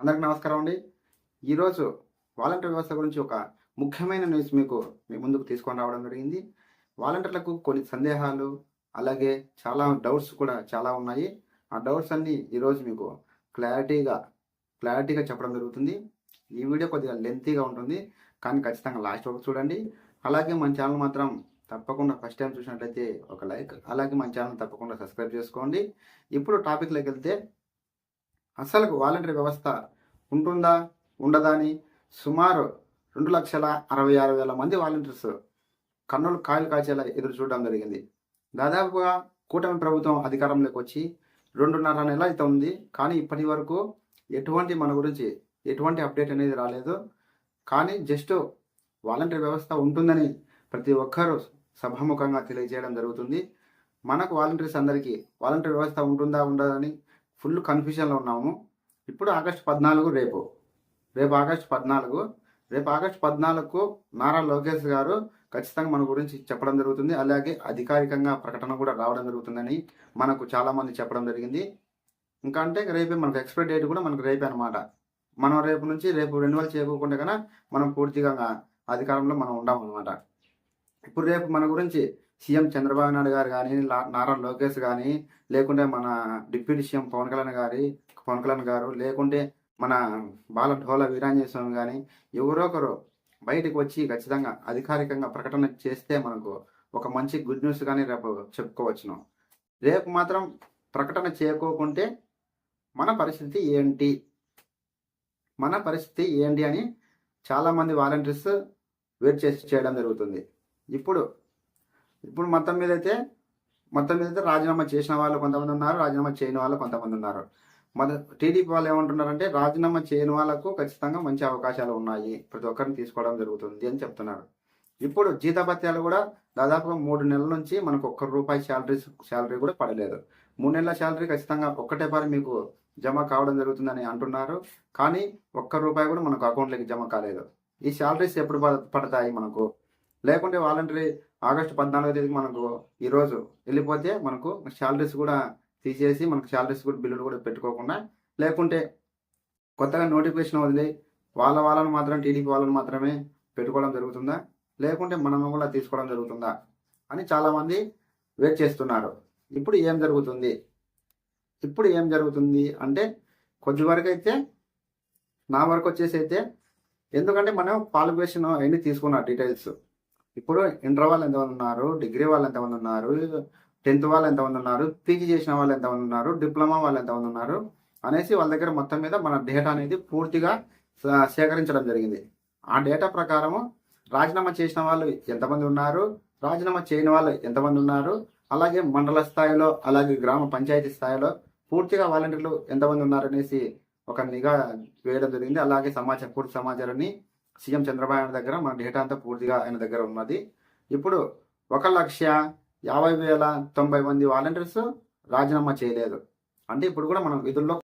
అందరికి నమస్కారం అండి. ఈరోజు వాలంటీర్ వ్యవస్థ గురించి ఒక ముఖ్యమైన న్యూస్ మీకు మీ ముందుకు తీసుకొని రావడం జరిగింది. వాలంటీర్లకు కొన్ని సందేహాలు అలాగే చాలా డౌట్స్ కూడా చాలా ఉన్నాయి. ఆ డౌట్స్ అన్నీ ఈరోజు మీకు క్లారిటీగా క్లారిటీగా చెప్పడం జరుగుతుంది. ఈ వీడియో కొద్దిగా లెంతీగా ఉంటుంది. కానీ ఖచ్చితంగా లాస్ట్ వరకు చూడండి. అలాగే మన ఛానల్ మాత్రం తప్పకుండా ఫస్ట్ టైం చూసినట్లయితే ఒక లైక్ అలాగే మన ఛానల్ తప్పకుండా సబ్స్క్రైబ్ చేసుకోండి. ఇప్పుడు టాపిక్లోకి వెళ్తే అసలు వాలంటరీ వ్యవస్థ ఉంటుందా? ఉండదా అని సుమారు రెండు లక్షల అరవై ఆరు వేల మంది వాలంటీర్స్ కన్నులు కాయలు కాచేలా ఎదురు చూడడం జరిగింది. దాదాపుగా కూటమి ప్రభుత్వం అధికారంలోకి వచ్చి రెండున్నర నెల అయితే ఉంది. కానీ ఇప్పటి వరకు ఎటువంటి మన గురించి ఎటువంటి అప్డేట్ అనేది రాలేదు. కానీ జస్ట్ వాలంటీర్ వ్యవస్థ ఉంటుందని ప్రతి ఒక్కరూ సభాముఖంగా తెలియజేయడం జరుగుతుంది. మనకు వాలంటీర్స్ అందరికీ వాలంటీర్ వ్యవస్థ ఉంటుందా ఉండదని ఫుల్ కన్ఫ్యూజన్లో ఉన్నాము. ఇప్పుడు ఆగస్టు పద్నాలుగు రేపు. రేపు ఆగస్టు పద్నాలుగు. రేపు ఆగస్టు పద్నాలుగుకు నారా లోకేష్ గారు ఖచ్చితంగా మన గురించి చెప్పడం జరుగుతుంది. అలాగే అధికారికంగా ప్రకటన కూడా రావడం జరుగుతుందని మనకు చాలామంది చెప్పడం జరిగింది. ఇంకా అంటే రేపే మనకు ఎక్స్పైరీ డేట్ కూడా మనకు రేపే అనమాట మనం రేపు నుంచి రేపు రెన్యువల్ చేయకుండా కన్నా మనం పూర్తిగా అధికారంలో మనం ఉండాం అనమాట ఇప్పుడు రేపు మన గురించి సీఎం చంద్రబాబు నాయుడు గారు కానీ నారా లోకేష్ కానీ లేకుంటే మన డిప్యూటీ సీఎం పవన్ కళ్యాణ్ గారి పవన్ కళ్యాణ్ గారు లేకుంటే మన బాల ఢోల వీరాంజనేయ స్వామి కానీ ఎవరో ఒకరు బయటకు వచ్చి ఖచ్చితంగా అధికారికంగా ప్రకటన చేస్తే మనకు ఒక మంచి గుడ్ న్యూస్ కానీ రేపు చెప్పుకోవచ్చును. రేపు మాత్రం ప్రకటన చేయకోకుంటే మన పరిస్థితి ఏంటి? మన పరిస్థితి ఏంటి అని చాలామంది వాలంటీర్స్ వెయిట్ చేసి చేయడం జరుగుతుంది. ఇప్పుడు ఇప్పుడు మొత్తం మీద అయితే మొత్తం మీద అయితే రాజీనామా చేసిన వాళ్ళు కొంతమంది ఉన్నారు రాజీనామా చేయని వాళ్ళు కొంతమంది ఉన్నారు. మన టీడీపీ వాళ్ళు ఏమంటున్నారంటే రాజీనామా చేయని వాళ్ళకు ఖచ్చితంగా మంచి అవకాశాలు ఉన్నాయి. ప్రతి ఒక్కరిని తీసుకోవడం జరుగుతుంది అని చెప్తున్నారు. ఇప్పుడు జీతభత్యాలు కూడా దాదాపుగా మూడు నెలల నుంచి మనకు ఒక్క రూపాయి శాలరీ శాలరీ కూడా పడలేదు. మూడు నెలల శాలరీ ఖచ్చితంగా ఒక్కటే పారి మీకు జమ కావడం జరుగుతుందని అంటున్నారు. కానీ ఒక్క రూపాయి కూడా మనకు అకౌంట్లోకి జమ కాలేదు. ఈ శాలరీస్ ఎప్పుడు పడతాయి మనకు? లేకుంటే వాలంటరీ ఆగస్టు పద్నాలుగో తేదీకి మనకు ఈరోజు వెళ్ళిపోతే మనకు శాలరీస్ కూడా తీసేసి మనకు శాలరీస్ కూడా బిల్లులు కూడా పెట్టుకోకుండా లేకుంటే కొత్తగా నోటిఫికేషన్ వదిలి వాళ్ళ వాళ్ళని మాత్రం టీడీపీ వాళ్ళని మాత్రమే పెట్టుకోవడం జరుగుతుందా? లేకుంటే మనం కూడా తీసుకోవడం జరుగుతుందా? అని చాలామంది వెయిట్ చేస్తున్నారు. ఇప్పుడు ఏం జరుగుతుంది? ఇప్పుడు ఏం జరుగుతుంది అంటే కొద్ది వరకు అయితే నా వరకు వచ్చేసి అయితే ఎందుకంటే మనం క్వాలిఫికేషన్ అవన్నీ తీసుకున్నాం డీటెయిల్స్ ఇప్పుడు ఇంటర్ వాళ్ళు ఎంతమంది ఉన్నారు డిగ్రీ వాళ్ళు ఎంతమంది ఉన్నారు టెన్త్ వాళ్ళు ఎంతమంది ఉన్నారు పీజీ చేసిన వాళ్ళు ఎంతమంది ఉన్నారు డిప్లొమా వాళ్ళు ఎంతమంది ఉన్నారు అనేసి వాళ్ళ దగ్గర మొత్తం మీద మన డేటా అనేది పూర్తిగా సేకరించడం జరిగింది. ఆ డేటా ప్రకారము రాజీనామా చేసిన వాళ్ళు ఎంతమంది ఉన్నారు రాజీనామా చేయని వాళ్ళు ఎంతమంది ఉన్నారు అలాగే మండల స్థాయిలో అలాగే గ్రామ పంచాయతీ స్థాయిలో పూర్తిగా వాలంటీర్లు ఎంతమంది ఉన్నారు అనేసి ఒక నిఘా వేయడం జరిగింది. అలాగే సమాచారం పూర్తి సమాచారాన్ని సీఎం చంద్రబాబు ఆయన దగ్గర మన డేటా అంతా పూర్తిగా ఆయన దగ్గర ఉన్నది. ఇప్పుడు ఒక లక్ష యాభై వేల తొంభై మంది వాలంటీర్స్ రాజీనామా చేయలేదు. అంటే ఇప్పుడు కూడా మనం విధుల్లో